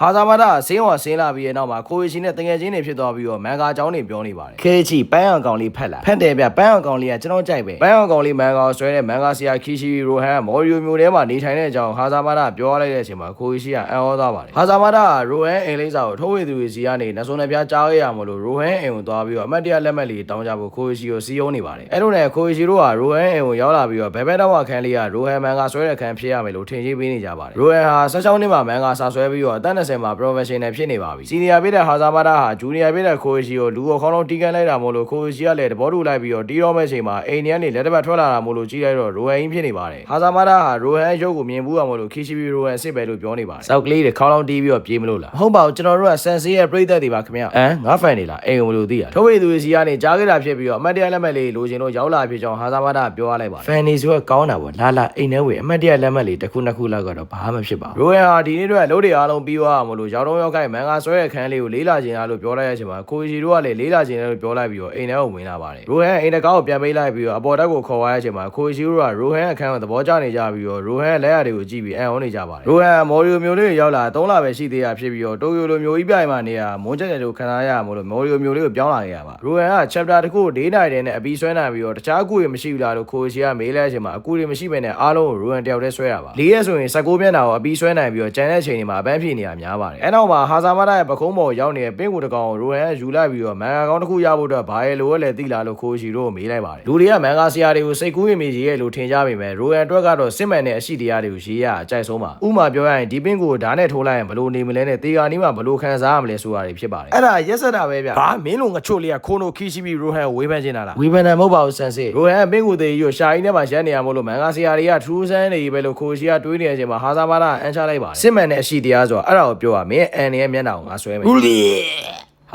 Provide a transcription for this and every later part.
ဟာဇာမာဒဆင်းဝါဆင်းလာပြီးတဲ့နောက်မှာခိုဝေချီနဲ့တငယ်ချင်းတွေဖြစ်သွားပြီးတော့မန်ဂါအကြောင်းတွေပြောနေပါတယ်ခေချီပန်းအောင်ကောင်လေးဖက်လာဖက်တယ်ဗျပန်းအောင်ကောင်လေးကကျွန်တော်ကြိုက်ပဲပန်းအောင်ကောင်လေးမန်ဂါကိုဆွဲတဲ့မန်ဂါဆရာခီရှီရိုဟန်မော်ရီယိုမျိုးထဲမှာနေထိုင်တဲ့အကြောင်းဟာဇာမာဒပြောလိုက်တဲ့အချိန်မှာခိုဝေချီကအံ့ဩသွားပါတယ်ဟာဇာမာဒကရိုဟန်အိမ်လေးစာကိုထိုးဝေသူတွေစီကနေနဆိုးနှပြကြားခဲ့ရမလို့ရိုဟန်အိမ်ကိုသွားပြီးတော့အမတ်တရလက်မှတ်လေးတောင်းကြဖို့ခိုဝေချီကိုစီယုံနေပါတယ်အဲ့လိုနဲ့ခိုဝေချီတို့ကရိုဟန်အိမ်ကိုရောက်လာပြီးတော့ဘဲဘဲတော့အခန်းလေးကရိုဟန်မန်ဂါဆွဲတဲ့အခန်းဖြစ်ရမယ်လို့ထင်ကြီးပေးနေကြပါတယ်ရိုဟန်ဟာ16နှစ်မှာမန်ဂါစာဆွဲပြီးတော့အသက်20မှာ professional ဖြစ်နေပါပြီစီနီယာပြတဲ့ဟာဇာမာဒဟာဂျူနီယာပြတဲ့ခိုရှီကိုလူကိုခေါင်းလုံးတီးကန်းလိုက်တာမို့လို့ခိုရှီကလည်းတဘောတူလိုက်ပြီးတော့တီးတော့မဲ့ချိန်မှာအိမ်ထဲကနေလက်တစ်ပတ်ထွက်လာတာမို့လို့ကြီးလိုက်တော့ရိုဟန်ဖြစ်နေပါတယ်ဟာဇာမာဒဟာရိုဟန်ရုပ်ကိုမြင်ဘူးအောင်မို့လို့ခီရှီဘီရိုဟန်အစ်စ်ပဲလို့ပြောနေပါတယ်စောက်ကလေးတွေခေါင်းလုံးတီးပြီးတော့ပြေးမလို့လားမဟုတ်ပါဘူးကျွန်တော်တို့ကဆန်စီရဲ့ပြိသက်တွေပါခင်ဗျအမ်ငါဖန်နေလားအိမ်ကိုမလို့သိရထုတ်ဝေသူစီကနေကြားခဲ့တာဖြစ်ပြီးတော့အမတ်တရလက်မှတ်လေးလိုချင်လို့ရောက်လာဖြစ်ကြောင်းဟာဇာမာဒပြောရလိုက်ပါတယ်ဖန်နေဆိုကကောင်းတာပေါ့လာလာအိမ်ထဲဝင်အမတ်တရလက်မှတ်လေးတစ်ခုနှစ်ခုလောက်ကတော့ဘာမှဖြစ်ပါဘူးရိုဟန်ဟာဒီနေ့တော့လို့တွေအားလုံးပြီးသွားအောင်မလို့ရောက်တော့ရောက်ခိုင်းမန်ဂါဆွဲတဲ့ခန်းလေးကိုလေးလာခြင်းလားလို့ပြောလိုက်ရချိန်မှာကိုကြီးတို့ကလည်းလေးလာခြင်းလားလို့ပြောလိုက်ပြီးတော့အိမ်ထဲကိုဝင်လာပါတယ်ရိုဟန်အိမ်တကားကိုပြန်ပေးလိုက်ပြီးတော့အပေါ်တက်ကိုခေါ်သွားရချိန်မှာကိုကြီးတို့ကရိုဟန်အခန်းကိုသဘောကျနေကြပြီးတော့ရိုဟန်လက်ရတွေကိုကြည့်ပြီးအံ့ဩနေကြပါတယ်ရိုဟန်မော်ရီယိုမျိုးလေးကိုရောက်လာ3လပဲရှိသေးတာဖြစ်ပြီးတော့တိုယိုလိုမျိုးကြီးပြိုင်မှာနေရမွန်းချက်တယ်လို့ခံစားရမှာလို့မော်ရီယိုမျိုးလေးကိုပြောင်းလာခဲ့ရပါရိုဟန်က chapter တစ်ခုကို၄နိုင်တယ်နဲ့အပြီးဆွဲနိုင်ပြီးတော့တခြားအကူတွေမရှိဘူးလားလို့ကိုကြီးကမေးလိုက်ချိန်မှာအကူတွေမရှိဘဲနဲ့အားလုံးကိုရိုဟန်တယောက်တည်းဆွဲရပါ၄ရက်ဆိုရင်16မျက်နှာကိုအပြီးဆွဲနိုင်ပြီးတော့ကျန်တဲ့ချိန်တွေမှာအပန်းဖြေနေရများပါတယ်အဲနောက်မှာဟာဇာမာဒရဲ့ပခုံးပေါ်ရောက်နေတဲ့ပင့်ကူတကောင်ကိုရိုဟန်ကယူလိုက်ပြီးတော့မန်ဂါကောင်းတစ်ခုရဖို့အတွက်ဘာရဲ့လိုလဲသိလားလို့ကိုရှိတို့ကိုမေးလိုက်ပါတယ်လူတွေကမန်ဂါဆရာတွေကိုစိတ်ကူးရင်မေးရေးလို့ထင်ကြပေမဲ့ရိုဟန်အတွက်ကတော့စစ်မှန်တဲ့အရှိတရားတွေကိုရေးရအကြိုက်ဆုံးပါဥမာပြောရရင်ဒီပင့်ကူကိုဓာတ်နဲ့ထိုးလိုက်ရင်ဘလို့နေမလဲနဲ့တေဂာနီးမှာဘလို့ခံစားရမလဲဆိုတာတွေဖြစ်ပါတယ်အဲ့ဒါရက်စက်တာပဲဗျဘာမင်းလိုငချို့လေးကခိုးနိုခီရှိပြီးရိုဟန်ကိုဝေးပန်းချင်တာလားဝေးပန်းတယ်မဟုတ်ပါဘူးဆန်စစ်ရိုဟန်ပင့်ကူသေးကြီးကိုရှာရင်းထဲမှာရက်နေရမို့လို့မန်ဂါဆရာတွေကထူးဆန်းနေပြီပဲလို့ကိုရှိကတွေးနေတဲ့အချိန်မှာဟာဇာမာဒအန်ချလိုက်ပါတယ်စစ်မှန်တဲ့အရှိတရားဆိုတာအဲ့ဒါကိုပြောရမင်းအန်ရဲ့မျက်နှာကိုငါဆွဲမယ်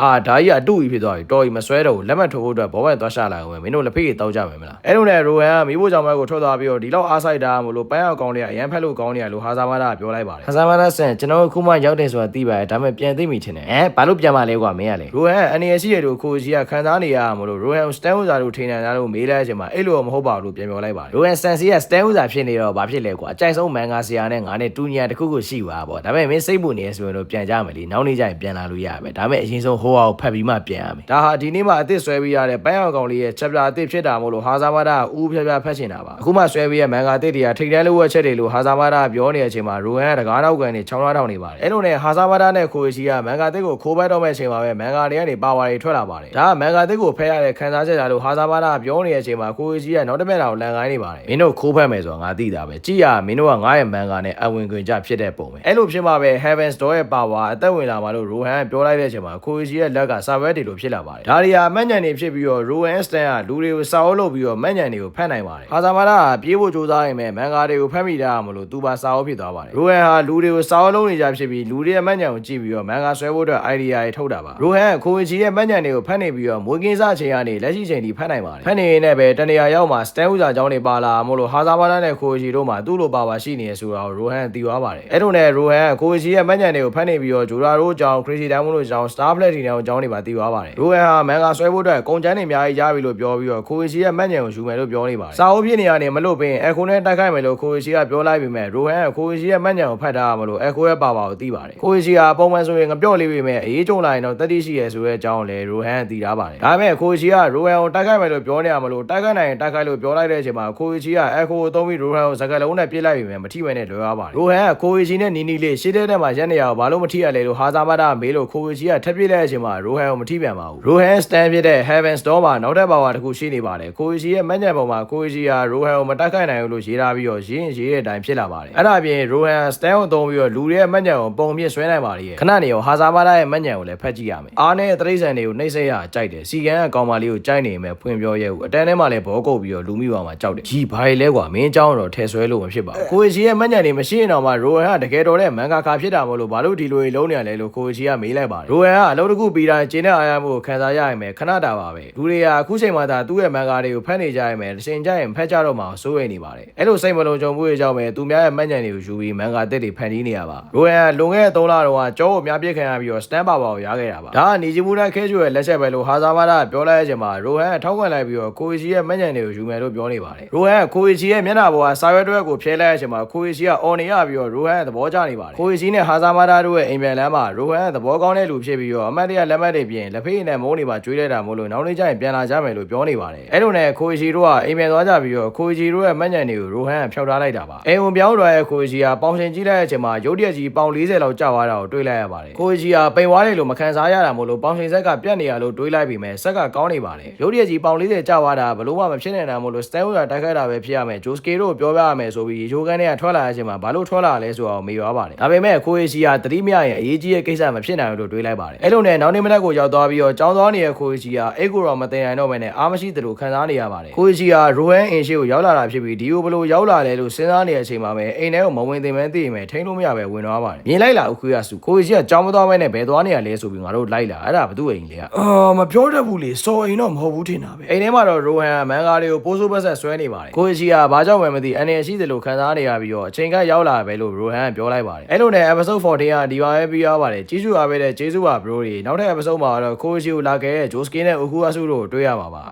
အာဒါကြီးကအတူကြီးဖြစ်သွားပြီတော်ကြီးမဆွဲတော့ဘူးလက်မှတ်ထိုးဖို့အတွက်ဘောဘက်သွားရှာလာအောင်မယ်မင်းတို့လက်ဖေးကြီးတောက်ကြမယ်မလားအဲ့လိုနဲ့ရိုဟန်ကမိဖို့ကြောင့်ဘက်ကိုထွက်သွားပြီးတော့ဒီလောက်အားဆိုင်တာမလို့ပန်းအောင်ကောင်းလေးကအရန်ဖက်လို့ကောင်းနေရလို့ဟာဇာမာဒကပြောလိုက်ပါတယ်ဟာဇာမာဒဆန်ကျွန်တော်ခုမှရောက်တယ်ဆိုတာသိပါတယ်ဒါပေမဲ့ပြန်သိမိချင်တယ်ဟမ်ဘာလို့ပြန်မလဲကွာမင်းကလေရိုဟန်အနေရရှိရတို့ကိုကြီးကခံစားနေရမလို့ရိုဟန်စတန်ဥစာတို့ထိနေတယ်လို့မေးလိုက်ချင်မှာအဲ့လိုမဟုတ်ပါဘူးလို့ပြန်ပြောလိုက်ပါတယ်ရိုဟန်ဆန်စီကစတန်ဥစာဖြစ်နေတော့ဘာဖြစ်လဲကွာအကြိုက်ဆုံးမန်ဂါဆရာနဲ့ငါနဲ့တူညီတခုခုရှိပါပေါ့ဒါပေမဲ့မင်းစိတ်ပူနေရဆိုရင်တော့ပြန်ကြမယ်လीနောက်နေ့ကျရင်ပြန်လာလို့ရပဲဒါပေမဲ့အရင်ဆုံးဟိုဟာကိုဖတ်ပြီးမှပြန်ရမယ်ဒါဟာဒီနေ့မှအစ်စ်ဆွဲပြီးရတဲ့ပန်းအောင်ကောင်လေးရဲ့ chapter အစ်စ်ဖြစ်တာမို့လို့ဟာဇာမာဒကဦးဖြဖြဖတ်ချင်တာပါအခုမှဆွဲပြီးရမန်ဂါအစ်စ်တွေကထိတ်တန်းလို့ဝက်ချက်တွေလို့ဟာဇာမာဒကပြောနေတဲ့အချိန်မှာရိုဟန်ကတကားနောက်ကန်နေချောင်းလာထောင်နေပါတယ်အဲ့လိုနဲ့ဟာဇာမာဒနဲ့ခိုရှီကမန်ဂါအစ်စ်ကိုခိုးပတ်တော့မဲ့အချိန်မှာပဲမန်ဂါတွေကနေပါဝါတွေထွက်လာပါတယ်ဒါကမန်ဂါအစ်စ်ကိုဖဲရတဲ့ခန်းစားချက်ကြလို့ဟာဇာမာဒကပြောနေတဲ့အချိန်မှာခိုရှီကနောက်တစ်မျက်နှာကိုလန်ကိုင်းနေပါတယ်မင်းတို့ခိုးဖက်မယ်ဆိုတာငါသိတာပဲကြည့်ရမင်းတို့ကငါရဲ့မန်ဂါနဲ့အဝင်ခွင်ကြဖြစ်တဲ့ပုံပဲအဲ့လိုဖြစ်မှာပဲ Heaven's Door ရဲ့ပါဝါအသက်ဝင်လာမှာလို့ရိုဟန်ကပြောလိုက်တဲ့အချိန်မှာခိုရှီရဲ့လက်ကစာဘက်တွေလိုဖြစ်လာပါတယ်ဒါတွေဟာမန့်ညံနေဖြစ်ပြီးတော့ရိုဟန်စတန်ကလူတွေကိုစာအုပ်လုပ်ပြီးတော့မန့်ညံတွေကိုဖတ်နိုင်ပါတယ်ဟာဇာမာဒကပြေးဖို့ကြိုးစားရင်ပဲမန်ဂါတွေကိုဖတ်မိတာမလို့သူပါစာအုပ်ဖြစ်သွားပါတယ်ရိုဟန်ဟာလူတွေကိုစာအုပ်လုပ်နေကြဖြစ်ပြီးလူတွေရဲ့မန့်ညံကိုကြည့်ပြီးတော့မန်ဂါဆွဲဖို့အတွက် idea တွေထုတ်တာပါရိုဟန်ကခိုရှီရဲ့မန့်ညံတွေကိုဖတ်နေပြီးတော့မွေးကင်းစားချိန်ကနေလက်ရှိချိန်ထိဖတ်နိုင်ပါတယ်ဖတ်နေရင်လည်းပဲတနေရာရောက်မှာစတန်ဥစာကျောင်းတွေပါလာမို့လို့ဟာဇာမာဒနဲ့ခိုရှီတို့မှာသူ့လိုပါပါရှိနေရဆိုတာကိုရိုဟန်သိသွားပါတယ်အဲ့လိုနဲ့ရိုဟန်ကခိုရှီရဲ့မန့်ညံတွေကိုဖတ်နေပြီးတော့ဂျိုရာတို့ကြောင့် crazy diamond တို့ကြောင့် star flag တွေကြောင့်တွေပါသိသွားပါတယ်ရိုဟန်ဟာမန်ဂါဆွဲဖို့အတွက်ကုန်ကျန်းတွေအများကြီးရပြီလို့ပြောပြီးတော့ခိုရှီရဲ့မန့်ညံကိုယူမယ်လို့ပြောနေပါတယ်စာအုပ်ဖြစ်နေရနေမလို့ပင်အခိုနဲ့တိုက်ခိုက်မယ်လို့ခိုရှီကပြောလိုက်ပြီမဲ့ရိုဟန်ကခိုရှီရဲ့မန့်ညံကိုဖတ်ထားရမလို့အခိုရဲ့ပါပါကိုသိပါတယ်ခိုရှီကပုံမှန်ဆိုရင်ငပြော့လေးပြီမဲ့အေးကြုံလာရင်တော့တတိရှိရဆိုတဲ့အကြောင်းလည်းရိုဟန်သိထားပါတယ်ဒါပေမဲ့ခိုရှီကရိုဟန်ကိုတိုက်ခိုက်မယ်လို့ပြောနေရမလို့တိုက်ခိုက်နိုင်ရင်တိုက်ခိုက်လို့ပြောလိုက်တဲ့အချိန်မှာခိုရှီကအခိုကိုသုံးပြီးရိုဟန်ကိုစကားလုံးနဲ့ပြစ်လိုက်ပြီမဲ့မထိပဲနဲ့လွယ်သွားပါတယ်ရိုဟန်ကခိုရှီနဲ့နီနီလေးရှေ့တဲ့ထဲမှာရက်နေရအောင်ဘာလို့မထိရလဲလို့ဟာဇာမဒမေးလို့ခိုရှီကထပ်ပြစ်လိုက်တဲ့အချိန်မှာရိုဟန်ကိုမထိပြန်ပါဘူးရိုဟန်စတန်ဖြစ်တဲ့ Heaven Store မှာနောက်ထပ်ပါဝါတစ်ခုရှိနေပါတယ်ကိုအီဂျီရဲ့မညက်ပေါ်မှာကိုအီဂျီဟာရိုဟန်ကိုမတိုက်ခိုက်နိုင်ဘူးလို့ရေးထားပြီးတော့ရင်းရေးတဲ့အတိုင်းဖြစ်လာပါတယ်အဲ့ဒါအပြင်ရိုဟန်စတန်ကိုသုံးပြီးတော့လူတွေရဲ့မညက်ကိုပုံပြစ်ဆွဲနိုင်ပါတယ်ခဏနေရောဟာဇာမာဒါရဲ့မညက်ကိုလည်းဖတ်ကြည့်ရမယ်အားနဲ့တရိษံတွေကိုနှိမ့်ဆက်ရကြိုက်တယ်စီကန်ကကောင်မလေးကိုကြိုက်နေမယ်ဖွင့်ပြောရဲဘူးအတန်းထဲမှာလည်းဘောကုတ်ပြီးတော့လူမိပါမှာကြောက်တယ်ဂျီဘာလဲကွာမင်းအကြောင်းတော့ထဲဆွဲလို့မဖြစ်ပါဘူးကိုအီဂျီရဲ့မညက်နေမရှိရင်တော့မှရိုဟန်ကတကယ်တော်တဲ့မန်ကာကာဖြစ်တာမို့လို့ဘာလို့ဒီလိုလုံးနေရလဲလို့ကိုအီဂျီကမေးလိုက်ပါတယ်ရိုဟန်ကအလုပ်တခုပြီးတိုင်းကျင်းတဲ့အာရမှုကိုခံစားရရင်ပဲခဏတာပါပဲလူတွေကအခုချိန်မှသာသူ့ရဲ့မန်ကာတွေကိုဖတ်နေကြရင်ပဲတစ်ချိန်ကျရင်ဖတ်ကြတော့မှစိုးရိမ်နေပါတယ်အဲ့လိုစိတ်မလုံးကြုံမှုတွေကြောင့်ပဲသူများရဲ့မှတ်ဉာဏ်တွေကိုယူပြီးမန်ကာတက်တွေဖန်တီးနေရပါရိုဟန်ကလွန်ခဲ့တဲ့3လတော့ကကြောကိုအများပြစ်ခံရပြီးတော့စတန်ပါပါကိုရခဲ့တာပါဒါကနေဂျီမူတိုင်းခဲကျွရဲ့လက်ချက်ပဲလို့ဟာဇာမာဒကပြောလိုက်တဲ့အချိန်မှာရိုဟန်ကထောက်ခံလိုက်ပြီးတော့ကိုအီချီရဲ့မှတ်ဉာဏ်တွေကိုယူမယ်လို့ပြောနေပါတယ်ရိုဟန်ကကိုအီချီရဲ့မျက်နှာပေါ်ကစာရွက်တစ်ဝက်ကိုဖျဲလိုက်တဲ့အချိန်မှာကိုအီချီကအော်နေရပြီးတော့ရိုဟန်ကသဘောကျနေပါတယ်ကိုအီချီနဲ့ဟာဇာမာဒတို့ရဲ့အိမ်ပြန်လမ်းမှာရိုဟန်ကသဘောကောင်းတဲ့လူဖြစ်ပြီးတော့အမတ်တရလက်မှတ်တွေပြင်လက်ဖေးနဲ့မိုးနေမှာကျွေးလိုက်တာမို့လို့နောက်နေ့ကျရင်ပြန်လာကြမယ်လို့ပြောနေပါတယ်အဲ့လိုနဲ့ကိုအီချီတို့ကအိမ်ပြန်သွားကြပြီးတော့ကိုအီချီတို့ရဲ့မှတ်ဉာဏ်တွေကိုရိုဟန်ကဖျောက်ထားလိုက်တာပါအိမ်ဝင်ပြောင်းတော့ရဲ့ကိုအီချီကပေါင်ရှင်ကြီးလိုက်တဲ့အချိန်မှာရုတ်တရက်ကြီးပေါင်40လောက်ကျသွားတာကိုတွေးလိုက်ရပါတယ်ကိုအီချီကပိန်သွားတယ်လို့မခံစားရတာမို့လို့ပေါင်ရှင်ဆက်ကပြတ်နေရလို့တွေးလိုက်ပြီးမယ်ဆက်ကကောင်းနေပါတယ်ရုတ်တရက်ကြီးပေါင်40ကျသွားတာဘလို့မှမဖြစ်နိုင်တာမို့လို့စတန်ဝီကတိုက်ခိုက်တာပဲဖြစ်ရမယ်ဂျိုစကေတို့ပြောပြရမယ်ဆိုပြီးရိုကန်တွေကထွက်လာတဲ့အချိန်မှာဘာလို့ထွက်လာလဲဆိုတော့မေးသွားပါတယ်ဒါပေမဲ့ကိုအီချီကတတိမရရင်အရေးကြီးတဲ့ကိစ္စမဖြစ်နိုင်ဘူးလို့တွေးလိုက်ပါတယ်အဲ့လိုနဲ့နောက်နေ့မနက်ကိုရောက်သွားပြီးတော့ကြောင်းသွားနေတဲ့ကိုအီချီကအိတ်ကိုတော့မတင်နိုင်တော့ဘဲနဲ့အားမရှိသလိုခံစားနေရပါတယ်ကိုအီချီကရိုဟန်အင်ရှိကိုရောက်လာတာဖြစ်ပြီးဒီကိုဘလို့ရောက်လာလဲလို့စဉ်းစားနေတဲ့အချိန်မှာပဲအိမ်ထဲကိုမဝင်သင်မဲသိရင်ပဲထိန်းလို့မရပဲဝင်သွားပါတယ်မြင်လိုက်လာအခုရစုကိုအီချီကကြောင်းမသွားဘဲနဲ့ဘယ်သွားနေရလဲဆိုပြီးငါတို့လိုက်လာအဲ့ဒါဘသူ့အိမ်လေကအာမပြောတတ်ဘူးလေစော်အိမ်တော့မဟုတ်ဘူးထင်တာပဲအိမ်ထဲမှာတော့ရိုဟန်ကမန်ကားလေးကိုပိုးဆိုးပတ်ဆက်ဆွဲနေပါတယ်ကိုအီချီကဘာကြောင့်မှမသိအနေရှိသလိုခံစားနေရပြီးတော့အချိန်ကရောက်လာပဲလို့ရိုဟန်ကပြောလိုက်ပါတယ်အဲ့လိုနဲ့ episode 14ကဒီပါပဲပြီးရပါတယ်ကြီးစုအားပဲတဲ့ကျေးဇူးပါ bro တွေနောက်ထပ် episode မှာတော့ကိုအီချီကိုလာခဲ့တဲ့ဂျိုစကင်းနဲ့အိုကူအဆုတို့ကိုတွေ့ရမှာပါ